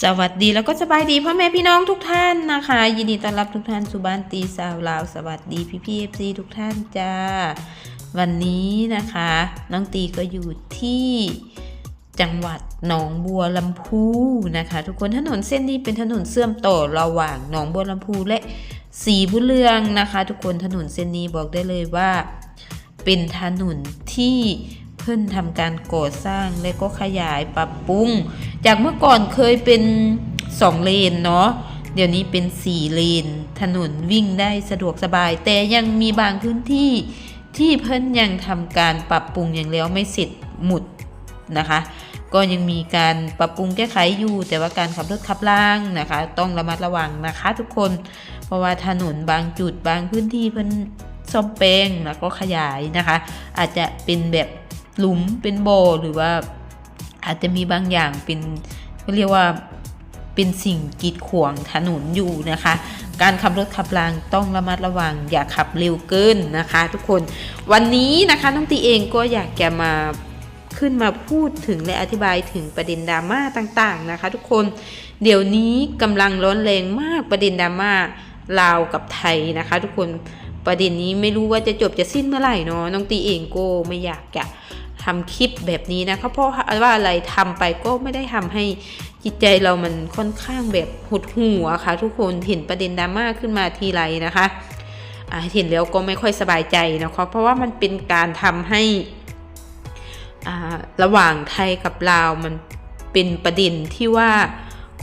สวัสดีแล้วก็สบายดีพ่อแม่พี่น้องทุกท่านนะคะ ยินดีต้อนรับทุกท่านสู่บ้านตีสาวลาว สวัสดีพี่พี่เอฟซีทุกท่านจ้า วันนี้นะคะ น้องตีก็อยู่ที่จังหวัดหนองบัวลำพูนะคะ ทุกคนถนนเส้นนี้เป็นถนนเชื่อมต่อระหว่างหนองบัวลำพูและสีบุเรืองนะคะ ทุกคนถนนเส้นนี้บอกได้เลยว่า เป็นถนนที่เพิ่นทำการก่อสร้างและก็ขยายปรับปรุง จากเมื่อก่อนเคยเป็นสองเลนเนาะเดี๋ยวนี้เป็นสี่เลน ถนนวิ่งได้สะดวกสบาย แต่ยังมีบางพื้นที่ที่เพิ่นยังทำการปรับปรุงอย่างแล้วไม่เสร็จหมุดนะคะ ก็ยังมีการปรับปรุงแก้ไขอยู่ แต่ว่าการขับรถขับล่างนะคะ ต้องระมัดระวังนะคะทุกคน เพราะว่าถนนบางจุดบางพื้นที่เพิ่นซ่อมแปลงแล้วก็ขยายนะคะ อาจจะเป็นแบบหลุมเป็นโบหรือว่า อาจจะมีบางอย่างเป็นเรียกว่าเป็นสิ่งกีดขวางถนนอยู่นะคะ การขับรถขับรางต้องระมัดระวัง อย่าขับเร็วเกินนะคะ ทุกคนวันนี้นะคะน้องตีเองก็อยากจะมาขึ้นมาพูดถึงและอธิบายถึงประเด็นดราม่าต่างๆนะคะ ทุกคนเดี๋ยวนี้กำลังร้อนแรงมากประเด็นดราม่าลาวกับไทยนะคะ ทุกคนประเด็นนี้ไม่รู้ว่าจะจบจะสิ้นเมื่อไหร่เนาะน้องตีเองก็ไม่อยากจะ ทำคลิปแบบนี้นะคะเพราะว่าอะไรทำไปก็ไม่ได้ทำให้จิตใจเรามันค่อนข้างแบบหดหู่อะค่ะ ทุกคนเห็นประเด็นดราม่าขึ้นมาทีไรนะคะเห็นแล้วก็ไม่ค่อยสบายใจนะคะเพราะว่ามันเป็นการทำให้ระหว่างไทยกับลาวมันเป็นประเด็นที่ว่า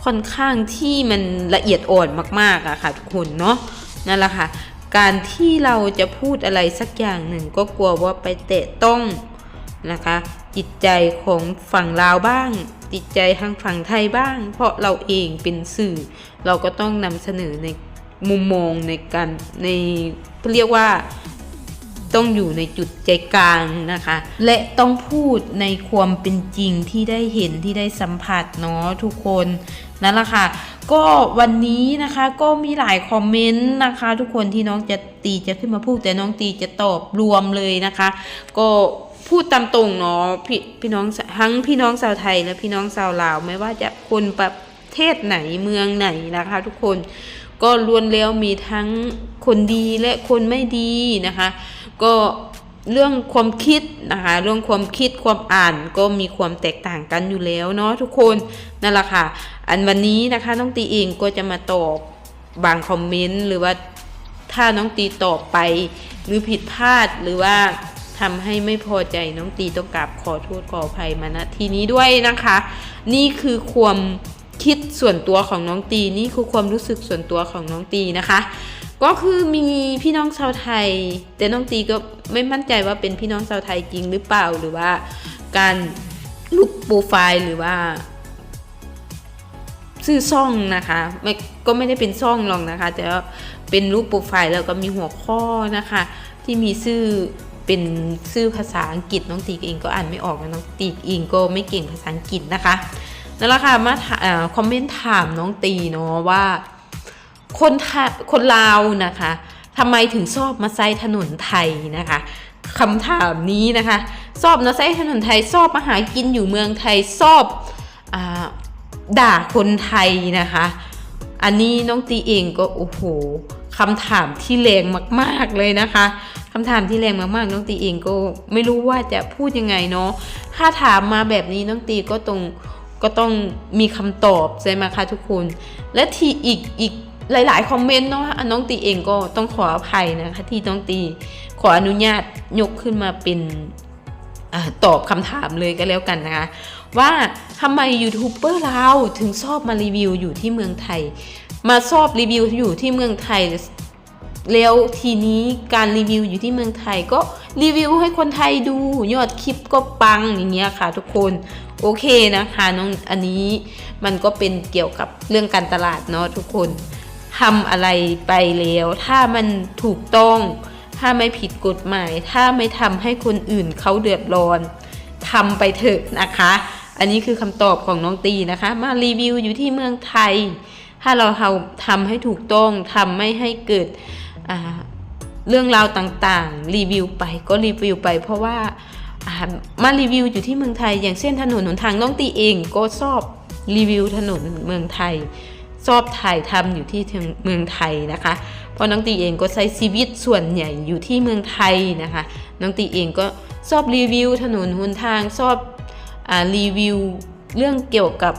ค่อนข้างที่มันละเอียดอ่อนมากๆอะค่ะทุกคนเนาะนั่นแหละค่ะการที่เราจะพูดอะไรสักอย่างหนึ่งก็กลัวว่าไปเตะต้อง นะคะ จิตใจของฝั่งลาวบ้าง จิตใจทางฝั่งไทยบ้าง เพราะเราเองเป็นสื่อ เราก็ต้องนำเสนอในมุมมองในการในเรียกว่าต้องอยู่ในจุดใจกลางนะคะ และต้องพูดในความเป็นจริงที่ได้เห็นที่ได้สัมผัสเนาะทุกคนนั่นแหละค่ะ ก็วันนี้นะคะก็มีหลายคอมเมนต์นะคะ ทุกคนที่น้องจะตีจะขึ้นมาพูดแต่น้องตีจะตอบรวมเลยนะคะ ก็ พูดตามตรงเนาะพี่พี่น้องทั้งพี่น้องชาวไทยและพี่น้องชาวลาวไม่ว่าจะคนประเทศไหนเมืองไหนนะคะ ทุกคนก็ล้วนแล้วมีทั้งคนดีและคนไม่ดีนะคะ ก็เรื่องความคิดนะคะเรื่องความคิดความอ่านก็มีความแตกต่างกันอยู่แล้วเนาะทุกคนนั่นแหละค่ะ อันวันนี้นะคะน้องตีเองก็จะมาตอบบางคอมเมนต์หรือว่าถ้าน้องตีตอบไปหรือผิดพลาดหรือว่า ทำให้ไม่พอใจน้องตีต้องกราบขอโทษขออภัยมาณทีนี้ด้วยนะคะ นี่คือความคิดส่วนตัวของน้องตีนี่คือความรู้สึกส่วนตัวของน้องตีนะคะ ก็คือมีพี่น้องชาวไทย แต่น้องตีก็ไม่มั่นใจว่าเป็นพี่น้องชาวไทยจริงหรือเปล่าหรือว่าการรูปโปรไฟล์หรือว่าชื่อซ่องนะคะไม่ก็ไม่ได้เป็นซ่องหรอกนะคะ แต่ว่าเป็นรูปโปรไฟล์แล้วก็มีหัวข้อนะคะ ที่มีชื่อ เป็นชื่อภาษาอังกฤษน้องตีเองก็อ่านไม่ออกนะน้องตีเองก็ไม่เก่งภาษาอังกฤษนะคะนั่นแหละค่ะมาคอมเมนต์ถามน้องตีเนาะว่าคนไทยคนลาวนะคะทำไมถึงชอบมาไซถนนไทยนะคะคำถามนี้นะคะชอบมาไซถนนไทยชอบมาหากินอยู่เมืองไทยชอบอด่าคนไทยนะคะ อันนี้น้องตีเองก็โอ้โหคำถามที่แรงมาก ๆเลยนะคะ คำถามที่แรงมากๆ น้องตีเองก็ไม่รู้ว่าจะพูดยังไงเนาะ ถ้าถามมาแบบนี้น้องตีก็ต้องก็ต้องมีคำตอบใช่ไหมคะทุกคน และที่อีกอีกหลายๆคอมเมนต์เนาะน้องตีเองก็ต้องขออภัยนะคะที่น้องตีขออนุญาตยกขึ้นมาเป็นอตอบคำถามเลยก็แล้วกันนะคะ ว่าทำไมยูทูบเบอร์เราถึงชอบมารีวิวอยู่ที่เมืองไทย มาชอบรีวิวอยู่ที่เมืองไทย แล้วทีนี้การรีวิวอยู่ที่เมืองไทยก็รีวิวให้คนไทยดูยอดคลิปก็ปังอย่างเงี้ยค่ะทุกคนโอเคนะคะน้องอันนี้มันก็เป็นเกี่ยวกับเรื่องการตลาดเนาะทุกคนทำอะไรไปแล้ว ถ้ามันถูกต้อง ถ้าไม่ผิดกฎหมาย ถ้าไม่ทำให้คนอื่นเขาเดือดร้อนทำไปเถอะนะคะ อันนี้คือคำตอบของน้องตีนะคะ มารีวิวอยู่ที่เมืองไทย ถ้าเราทำให้ถูกต้องทำไม่ให้เกิด เรื่องราวต่างๆ รีวิวไปก็รีวิวไป เพราะว่ามารีวิวอยู่ที่เมืองไทย อย่างเช่นถนนหนทางน้องตีเองก็ชอบรีวิวถนนเมืองไทยชอบถ่ายทำอยู่ที่เมืองไทยนะคะ เพราะน้องตีเองก็ใช้ชีวิตส่วนใหญ่อยู่ที่เมืองไทยนะคะ น้องตีเองก็ชอบรีวิวถนนหนทางชอบอรีวิวเรื่องเกี่ยวกับ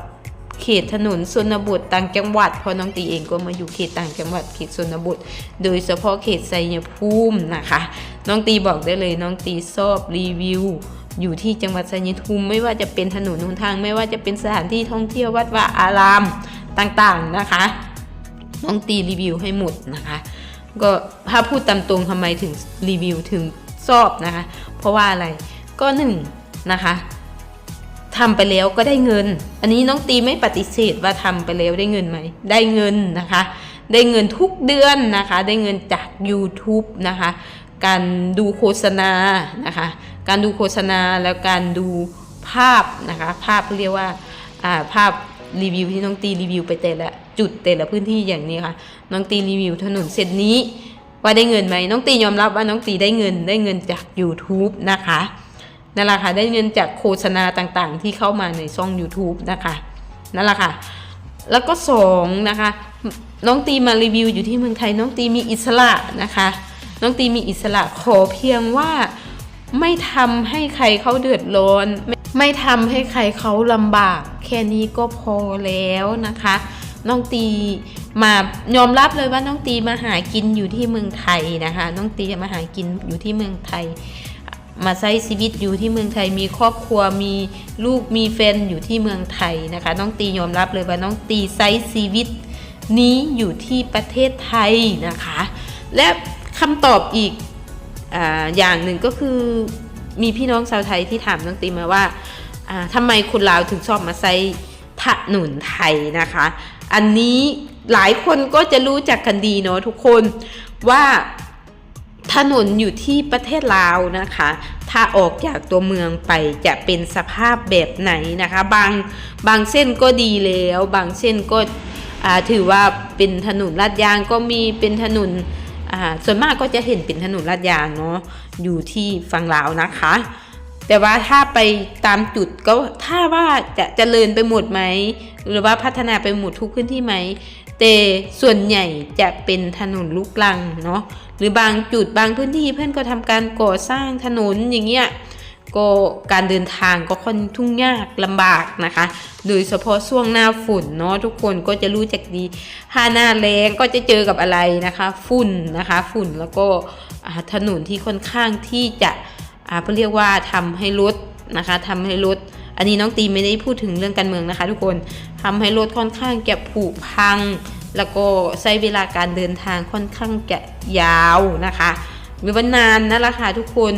เขตถนนชนบทต่างจังหวัดเพราะน้องตีเองก็มาอยู่เขตต่างจังหวัดเขตชนบท โดยเฉพาะเขตไซยภูมินะคะ น้องตีบอกได้เลยน้องตีชอบรีวิวอยู่ที่จังหวัดไซยภูมิไม่ว่าจะเป็นถนนหนทาง ไม่ว่าจะเป็นสถานที่ท่องเที่ยววัดวาอารามต่างๆนะคะ น้องตีรีวิวให้หมดนะคะก็ถ้าพูดตามตรงทำไมถึงรีวิวถึงชอบนะคะ เพราะว่าอะไรก็หนึ่งนะคะ ทำไปแล้วก็ได้เงิน อันนี้น้องตีไม่ปฏิเสธว่าทำไปแล้วได้เงินไหม ได้เงินนะคะ ได้เงินทุกเดือนนะคะ ได้เงินจาก YouTube นะคะ การดูโฆษณานะคะ การดูโฆษณาแล้วการดูภาพนะคะ ภาพเรียกว่าอ่าภาพรีวิวที่น้องตีรีวิวไปแต่ละจุดแต่ละพื้นที่อย่างนี้ค่ะ น้องตีรีวิวถนนเส้นนี้ว่าได้เงินไหมน้องตียอมรับว่าน้องตีได้เงินได้เงินจาก YouTube นะคะ นั่นแหละค่ะได้เงินจากโฆษณาต่างๆ ที่เข้ามาในช่อง YouTube นะคะนั่นแหละค่ะแล้วก็สองนะคะน้องตีมารีวิวอยู่ที่เมืองไทย น้องตีมีอิสระนะคะ น้องตีมีอิสระขอเพียงว่าไม่ทำให้ใครเขาเดือดร้อนไม่ไม่ทำให้ใครเขาลำบาก แค่นี้ก็พอแล้วนะคะ น้องตีมายอมรับเลยว่าน้องตีมาหากินอยู่ที่เมืองไทยนะคะ น้องตีมาหากินอยู่ที่เมืองไทย มาใช้ชีวิตอยู่ที่เมืองไทยมีครอบครัวมีลูกมีแฟนอยู่ที่เมืองไทยนะคะ น้องตียอมรับเลยว่าน้องตีใช้ชีวิตนี้อยู่ที่ประเทศไทยนะคะ และคำตอบอีกออย่างหนึ่งก็คือมีพี่น้องชาวไทยที่ถามน้องตีมาว่าอ่าทำไมคนลาวถึงชอบมาใช้ถนนไทยนะคะ อันนี้หลายคนก็จะรู้จักกันดีเนาะทุกคนว่า ถนนอยู่ที่ประเทศลาวนะคะ ถ้าออกจากตัวเมืองไปจะเป็นสภาพแบบไหนนะคะ บางบางเส้นก็ดีแล้ว บางเส้นก็ถือว่าเป็นถนนลาดยางก็มีเป็นถนนส่วนมากก็จะเห็นเป็นถนนลาดยางเนาะอยู่ที่ฝั่งลาวนะคะ แต่ว่าถ้าไปตามจุดก็ถ้าว่าจะเจริญไปหมดไหมหรือว่าพัฒนาไปหมดทุกพื้นที่ไหมแต่ส่วนใหญ่จะเป็นถนนลูกลังเนาะ หรือบางจุดบางพื้นที่เพื่อนก็ทำการก่อสร้างถนนอย่างเงี้ยก็การเดินทางก็ค่อนทุ่งยากลำบากนะคะ โดยเฉพาะช่วงหน้าฝุ่นเนาะทุกคนก็จะรู้จักดีถ้าหน้าแรงก็จะเจอกับอะไรนะคะ ฝุ่นนะคะ ฝุ่นแล้วก็ถนนที่ค่อนข้างที่จะอ่าเขาเรียกว่าทำให้รถนะคะทำให้รถอันนี้น้องตีไม่ได้พูดถึงเรื่องการเมืองนะคะ ทุกคนทำให้รถค่อนข้างจะผุพัง แล้วก็ใช้เวลาการเดินทางค่อนข้างจะยาวนะคะหรือว่านานนั่นแหละค่ะทุกคน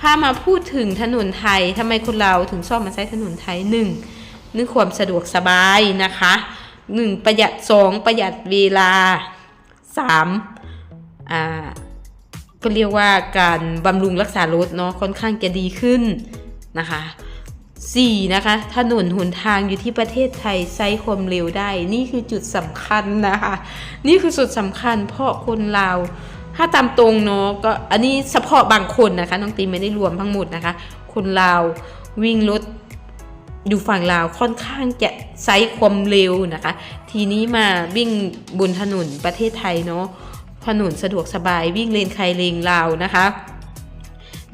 ถ้ามาพูดถึงถนนไทยทำไมคนเราถึงชอบมาใช้ถนนไทยหนึ่งนึกความสะดวกสบายนะคะหนึ่งประหยัดสองประหยัดเวลาสามอ่าก็เรียกว่าการบำรุงรักษารถเนาะค่อนข้างจะดีขึ้นนะคะ 4. นะคะ ถนนหนทางอยู่ที่ประเทศไทยใช้ความเร็วได้ นี่คือจุดสำคัญนะคะ นี่คือจุดสำคัญเพราะคนลาวถ้าตามตรงเนาะก็อันนี้เฉพาะบางคนนะคะน้องตีไม่ได้รวมทั้งหมดนะคะ คนลาววิ่งรถอยู่ฝั่งลาวค่อนข้างจะใช้ความเร็วนะคะ ทีนี้มาวิ่งบนถนนประเทศไทยเนาะถนนสะดวกสบายวิ่งเลนใครเลนลาวนะคะ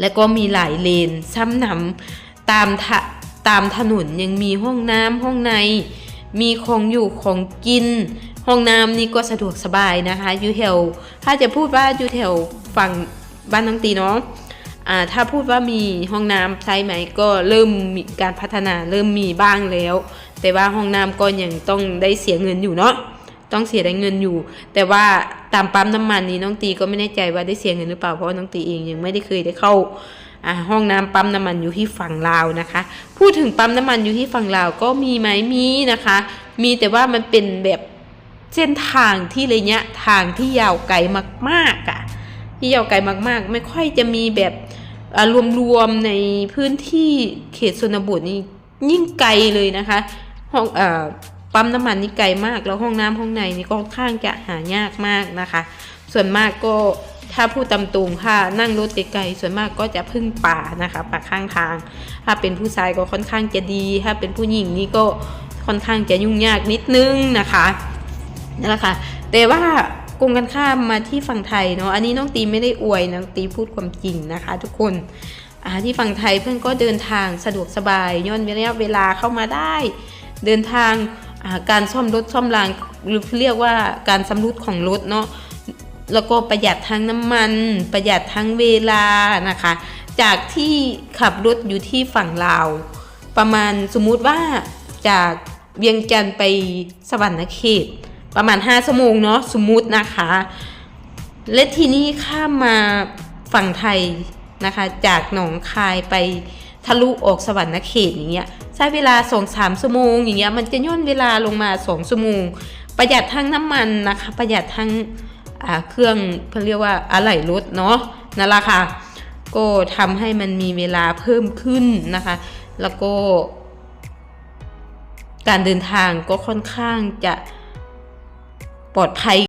และก็มีหลายเลนซ้ำหนำตามทะ ตามถนนยังมีห้องน้ำห้องใน มีของอยู่ของกิน ห้องน้ำนี่ก็สะดวกสบายนะคะอยู่แถวถ้าจะพูดว่าอยู่แถวฝั่งบ้านน้องตีเนาะอ่าถ้าพูดว่ามีห้องน้ำใช่ไหมก็เริ่มมีการพัฒนาเริ่มมีบ้างแล้ว แต่ว่าห้องน้ำก็ยังต้องได้เสียเงินอยู่เนาะต้องเสียได้เงินอยู่ แต่ว่าตามปั๊มน้ำมันนี้น้องตีก็ไม่แน่ใจว่าได้เสียเงินหรือเปล่าเพราะน้องตีเองยังไม่ได้เคยได้เข้า ห้องน้ำปั๊มน้ำมันอยู่ที่ฝั่งลาวนะคะ พูดถึงปั๊มน้ำมันอยู่ที่ฝั่งลาวก็มีไหมมีนะคะ มีแต่ว่ามันเป็นแบบเส้นทางที่ระยะทางที่ยาวไกลมากๆอะ่ะที่ยาวไกลมากๆ ไม่ค่อยจะมีแบบรวมๆในพื้นที่เขตชนบทนี่ยิ่งไกลเลยนะคะห้องเอ่อปั๊มน้ำมันนี่ไกลมาก แล้วห้องน้ำห้องในนี่ก็ค่อนข้างจะหายากมากนะคะ ส่วนมากก็ ถ้าพูดตำตรงค่ะนั่งรถไกลๆส่วนมากก็จะพึ่งป่านะคะป่าข้างทาง ถ้าเป็นผู้ชายก็ค่อนข้างจะดี ถ้าเป็นผู้หญิงนี่ก็ค่อนข้างจะยุ่งยากนิดนึงนะคะนั่นแหละค่ะแต่ว่ากงกันข้ามมาที่ฝั่งไทยเนาะอันนี้น้องตีไม่ได้อวยน้องตีพูดความจริงนะคะ ทุกคนที่ฝั่งไทยเพื่อนก็เดินทางสะดวกสบายย่นระยะเวลาเข้ามาได้ เดินทางการซ่อมรถซ่อมรางหรือเรียกว่าการสำรุดของรถเนาะ แล้วก็ประหยัดทั้งน้ำมัน ประหยัดทั้งเวลานะคะ จากที่ขับรถอยู่ที่ฝั่งลาว ประมาณสมมุติว่าจากเวียงจันทร์ไปสวรรณเขต ประมาณ 5 ชั่วโมงเนาะสมมุตินะคะ และทีนี้ข้ามมาฝั่งไทยนะคะ จากหนองคายไปทะลุออกสวรรณเขตอย่างเงี้ยใช้เวลา2อสามชั่วโมงอย่างเงี้ยมันจะย่นเวลาลงมา2ชั่วโมง ประหยัดทั้งน้ำมันนะคะ ประหยัดทั้ง เครื่องเขาเรียกว่าอะไหล่รถเนาะนั่นแหละค่ะ ก็ทำให้มันมีเวลาเพิ่มขึ้นนะคะ แล้วก็ การเดินทางก็ค่อนข้างจะปลอดภัย